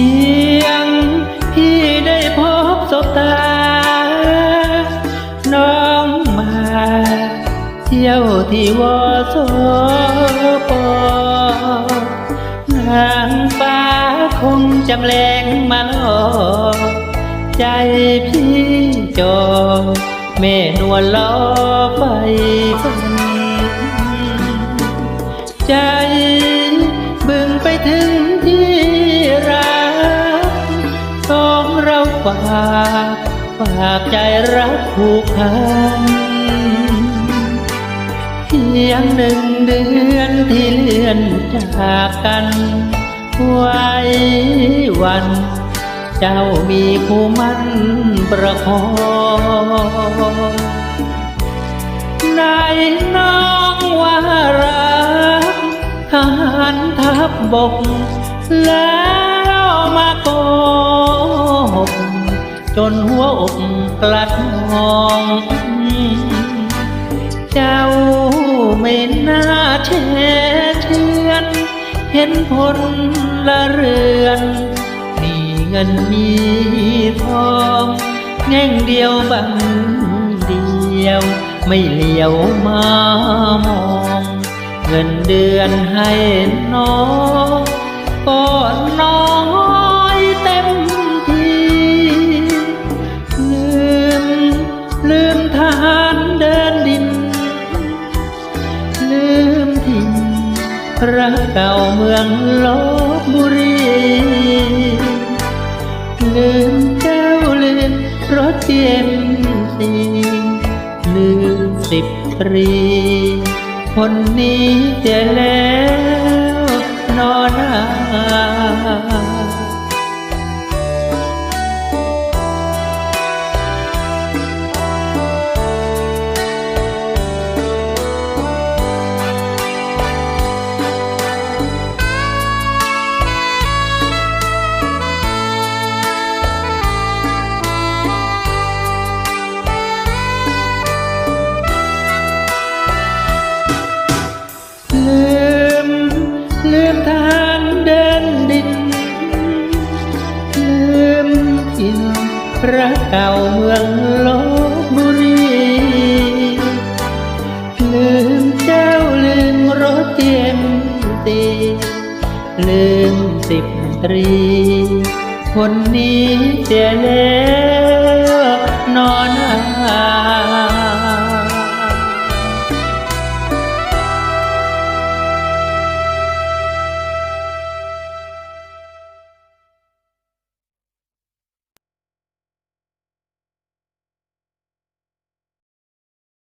พียงพี่ได้พบสบตา น้องมา เที่ยวที่วอสปนางฟ้าคงจำแรงมาหลอกใจพี่จอแม่นวลล้อไฟฝันใจบึงไปถึงที่รักสองาฝากฝากใจรักผูกพันเพียงหนึ่งเดือนที่เลื่อนจากกันไว้วัน เจ้ามีคู่มันประคองในน้องว่ารักทหารทัพบกแล้วมากหก จนหัวอกกลัดมอง เจ้าไม่น่าเชื่อเชือนเห็นผลละเรือนมีเงินมีทองแง่งเดียวบังเดียว ไม่เหลียวมามอง เงินเดือนให้น้องก็น้อย ลืมถิ่นรักเก่าเมืองลบบุรี ลืมเจ้าลืมรถเย็นสีลืมสิบตรีคนนี้เสียแล้วนอนหา เก่าเมืองลบบุรีลืมเจ้าลืมรถเตียมตีลืมสิบตรี คนนี้เสียแล้ว